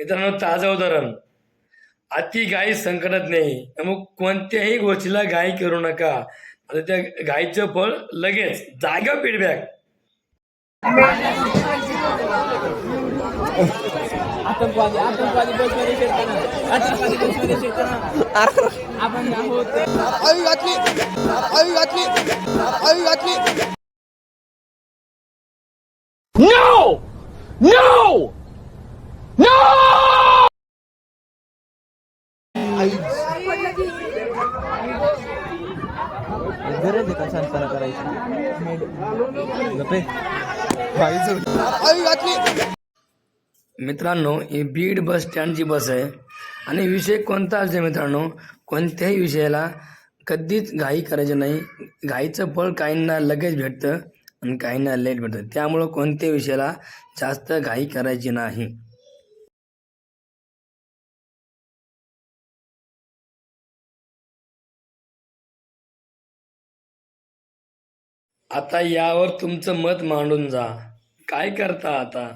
मित्रांनो ताजं उदाहरण. अति घाई संकटात नाही. मग कोणत्याही गोष्टीला घाई करू नका. आता त्या घाईचं फळ लगेच जागा फीडबॅक आतंकवादी आतंकवादी बसमध्ये शिरताना. आतंकवादी बसमध्ये शिरताना. आपण आहोत. No! No! No! गरज आहे का शांतपणा करायची? मित्रांनो ही बीड बस स्टँडची बस आहे आणि विषय कोणता असेल मित्रांनो? कोणत्याही विषयाला कधीच घाई करायची नाही. घाईचं फळ काहींना लगेच भेटतं आणि काहींना लेट भेटतं. त्यामुळं कोणत्याही विषयाला जास्त घाई करायची नाही. आता यावर तुमचं मत मांडून जा. काय करता आता?